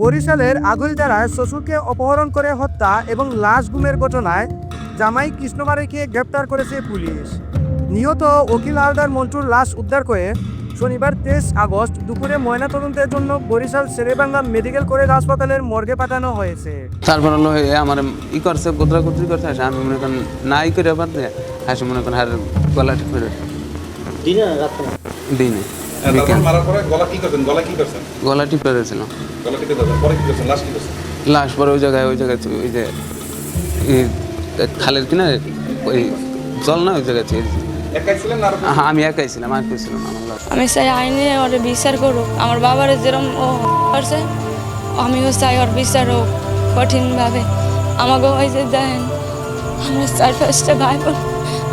বরিশালের আগুলজারায় শ্বশুরকে অপহরণ করে হত্যা এবং লাশ গুমের ঘটনায় জামাই কৃষ্ণবাড়িকে গ্রেপ্তার করেছে পুলিশ। নিহত অখিল হালদার মন্টুর লাশ উদ্ধার করে শনিবার তেইশ আগস্ট দুপুরে ময়নাতদন্তের জন্য বরিশাল শেরেবাংলা মেডিকেল কলেজ হাসপাতালের মর্গে পাঠানো হয়েছে। তারপর হলো আমার ই করছে কোতরা কুতরি করছে হাসে আমি মনে করেন নাই করে বাদ হাসি মনে করেন হার গলা ঠিক করে দিনে দিনে। পরে গলা কি করছেন? গলা কি করছেন? গলা টিপে দিয়েছিল। গলা কেটে দেবেন পরে কি করছেন? লাস্ট লাশ পরে ওই জায়গায় ওই জায়গায় ওই যে খালের কিনারে ওই জল না ওই জায়গায়? হ্যাঁ আমি একাই ছিলাম আর কেউ ছিল না আমার লাশ। আমি চাই আইনে ওর বিচার করুক। আমার বাবার যেরকম ও করছে আমিও চাই ওর বিচার হোক কঠিনভাবে। আমাকে ওই যে দেখেন আমরা চার পাঁচটা ভাই বোন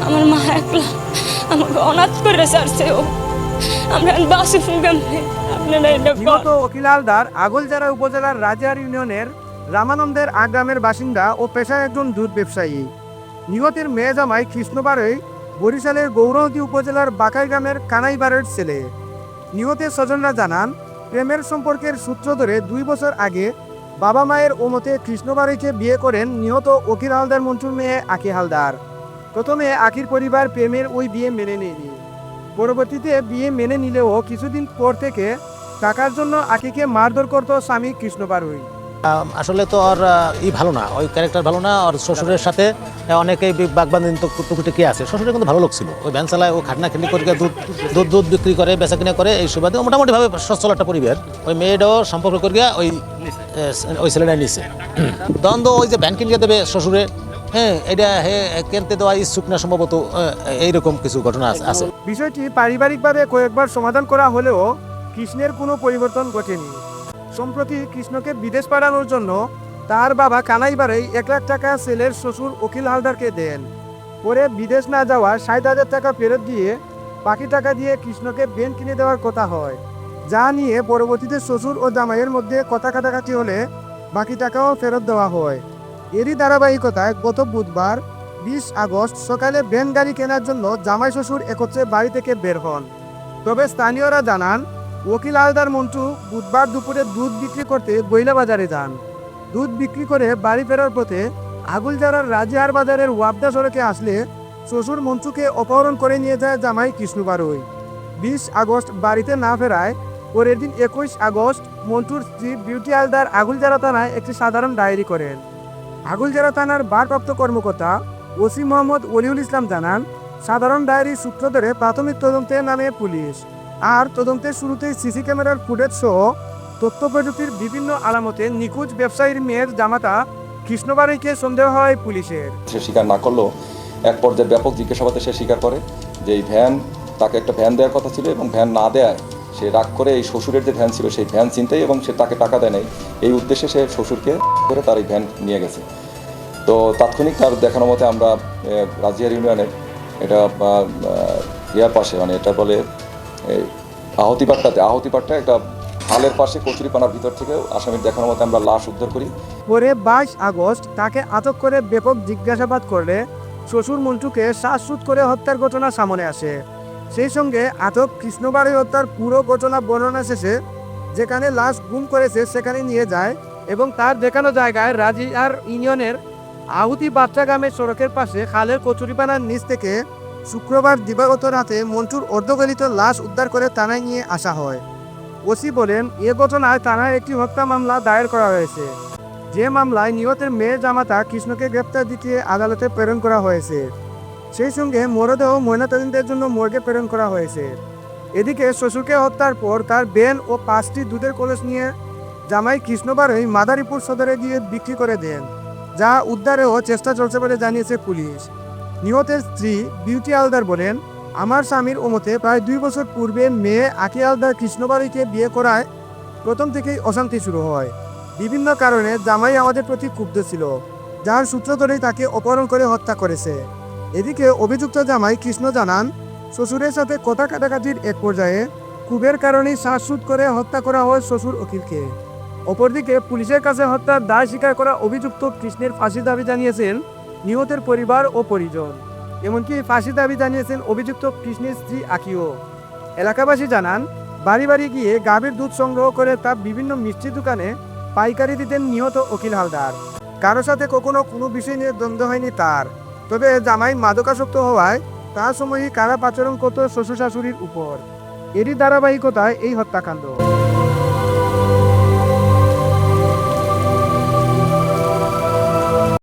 আমার মা একলা আমাকে অনাথ করে ছাড়ছে ও। আমরা বাসি কেমনে আপনারা এটা নিহত অখিল হালদার আগলজারা উপজেলার রাজার ইউনিয়নের রামানন্দের আগ্রামের বাসিন্দা ও পেশায় একজন দুধ ব্যবসায়ী। নিহতের মেয়ে জামাই কৃষ্ণবাড়ই বরিশালের গৌরহতী উপজেলার বাকাই গ্রামের কানাইবাড়ের ছেলে। নিহতের স্বজনরা জানান প্রেমের সম্পর্কের সূত্র ধরে দুই বছর আগে বাবা মায়ের ওমতে কৃষ্ণবাড়িকে বিয়ে করেন নিহত অখিল হালদার মন্টুর মেয়ে আকি হালদার প্রথমে আখির পরিবার প্রেমের ওই বিয়ে মেনে নেয়নি। পরবর্তীতে বিয়ে মেনে নিলেও কিছুদিন পর থেকে টাকার জন্য আকিকে মারধর করত স্বামী কৃষ্ণ পারুই আসলে তো আর ই ভালো না, ওই ক্যারেক্টার ভালো না, আর শ্বশুরের সাথে অনেকেই বাগবান্দিন টুকুটুকি আছে। শ্বশুরের কিন্তু ভালো লোক ছিল। ওই ভ্যান চালায়, ও খাটনা খেলি করে দুধ দুধ দুধ বিক্রি করে বেচা কিনা করে, এই সুবাদে মোটামুটিভাবে সচ্ছল একটা পরিবার। ওই মেয়েটাও সম্পর্ক করিয়া ওই ওই ছেলেটা নিছে। দ্বন্দ্ব ওই যে ভ্যান কিনে দেবে শ্বশুরে হ্যাঁ এটা হে কিনতে দেওয়া ইচ্ছুক না, সম্ভবত এইরকম কিছু ঘটনা আছে- বিষয়টি পারিবারিকভাবে কয়েকবার সমাধান করা হলেও কৃষ্ণের কোনো পরিবর্তন ঘটেনি। সম্প্রতি কৃষ্ণকে বিদেশ পাঠানোর জন্য তার বাবা কানাইবারেই এক লাখ টাকা ছেলের শ্বশুর অখিল হালদারকে দেন। পরে বিদেশ না যাওয়া ষাট হাজার টাকা ফেরত দিয়ে বাকি টাকা দিয়ে কৃষ্ণকে বেন কিনে দেওয়ার কথা হয়। যা নিয়ে পরবর্তীতে শ্বশুর ও জামাইয়ের মধ্যে কথা কাটাকাটি হলে বাকি টাকাও ফেরত দেওয়া হয়। এরই ধারাবাহিকতায় গত বুধবার বিশ আগস্ট সকালে ভ্যান গাড়ি কেনার জন্য জামাই শ্বশুর একত্রে বাড়ি থেকে বের হন। তবে স্থানীয়রা জানান ওকিল আলদার মন্টু বুধবার দুপুরে দুধ বিক্রি করতে বইলা বাজারে যান। দুধ বিক্রি করে বাড়ি ফেরার পথে আগুলজারার রাজিহার বাজারের ওয়াবদা সড়কে আসলে শ্বশুর মন্টুকে অপহরণ করে নিয়ে যায় জামাই কৃষ্ণবারুই বিশ আগস্ট বাড়িতে না ফেরায় পরের দিন একুশ আগস্ট মন্টুর স্ত্রী বিউটি আলদার আগুলজারা থানায় একটি সাধারণ ডায়েরি করেন। আগুলজারা থানার ভারপ্রাপ্ত কর্মকর্তা ওসি মোহাম্মদ ওলিউল ইসলাম জানান, সাধারণ ডায়েরি সূত্র ধরে প্রাথমিক তদন্তে নামে পুলিশ। আর তদন্তের শুরুতেই সিসি ক্যামেরার ফুটেজ সহ তথ্য প্রযুক্তির বিভিন্ন আলামতে নিখোঁজ ব্যবসায়ীর মেয়ের জামাতা কৃষ্ণবাড়িকে সন্দেহ হয় পুলিশের। সে স্বীকার না করলেও এক পর্যায়ে ব্যাপক জিজ্ঞাসাবাদে সে স্বীকার করে যে এই ভ্যান, তাকে একটা ভ্যান দেওয়ার কথা ছিল এবং ভ্যান না দেয় সে রাগ করে এই শ্বশুরের যে ভ্যান ছিল, সেই ভ্যান চিনতেই এবং সে তাকে টাকা দেয় নাই। এই উদ্দেশ্যে সে শ্বশুরকে করে তার এই ভ্যান নিয়ে গেছে। তো তাৎক্ষণিক তার দেখানো মতে আমরা রাজিয়ার ইউনিয়নের এটা ইয়ার পাশে মানে এটা বলে আহতিপাট্টাতে আহতিপাট্টা একটা হালের পাশে কচুরিপানার ভিতর থেকে আসামির দেখানো মতে আমরা লাশ উদ্ধার করি। পরে বাইশ আগস্ট তাকে আটক করে ব্যাপক জিজ্ঞাসাবাদ করলে শ্বশুর মন্টুকে শ্বাসরোধ করে হত্যার ঘটনা সামনে আসে। সেই সঙ্গে আটক কৃষ্ণবাড়ি হত্যার পুরো ঘটনা বর্ণনা শেষে যেখানে লাশ গুম করেছে সেখানে নিয়ে যায় এবং তার দেখানো জায়গায় রাজিয়ার ইউনিয়নের আহুতি বাচ্চা গ্রামের সড়কের পাশে খালের কচুরিপানার নিচ থেকে শুক্রবার দিবাগত রাতে মন্টুর অর্ধগলিত লাশ উদ্ধার করে থানায় নিয়ে আসা হয়। ওসি বলেন, এ ঘটনায় থানায় একটি হত্যা মামলা দায়ের করা হয়েছে। যে মামলায় নিহতের মেয়ের জামাতা কৃষ্ণকে গ্রেপ্তার দিতে আদালতে প্রেরণ করা হয়েছে। সেই সঙ্গে মরদেহ ময়নাতদন্তের জন্য মর্গে প্রেরণ করা হয়েছে। এদিকে শ্বশুরকে হত্যার পর তার বেন ও পাঁচটি দুধের কলস নিয়ে জামাই কৃষ্ণবারই মাদারীপুর সদরে গিয়ে বিক্রি করে দেন। যা উদ্ধারেও চেষ্টা চলছে বলে জানিয়েছে পুলিশ। নিহতের স্ত্রী বিউটি আলদার বলেন, আমার স্বামীর ওমতে প্রায় দুই বছর পূর্বে মেয়ে আকি আলদার কৃষ্ণবাড়িকে বিয়ে করায় প্রথম থেকেই অশান্তি শুরু হয়। বিভিন্ন কারণে জামাই আমাদের প্রতি ক্ষুব্ধ ছিল, যার সূত্র ধরেই তাকে অপহরণ করে হত্যা করেছে। এদিকে অভিযুক্ত জামাই কৃষ্ণ জানান, শ্বশুরের সাথে কথা কাটাকাটির এক পর্যায়ে ক্ষোভের কারণেই শ্বাসরোধ করে হত্যা করা হয় শ্বশুর অখিলকে। অপরদিকে পুলিশের কাছে হত্যার দায় স্বীকার করা অভিযুক্ত কৃষ্ণের ফাঁসি দাবি জানিয়েছেন নিহতের পরিবার ও পরিজন। এমনকি ফাঁসি দাবি জানিয়েছেন অভিযুক্ত কৃষ্ণের স্ত্রী আকিও। এলাকাবাসী জানান, বাড়ি বাড়ি গিয়ে গাভীর দুধ সংগ্রহ করে তা বিভিন্ন মিষ্টি দোকানে পাইকারি দিতেন নিহত অখিল হালদার। কারও সাথে কখনো কোনো বিষয় নিয়ে দ্বন্দ্ব হয়নি তার। তবে জামাই মাদকাসক্ত হওয়ায় তার সময়ই কারা পাচরণ করত শ্বশুর শাশুড়ির উপর। এরই ধারাবাহিকতায় এই হত্যাকাণ্ড।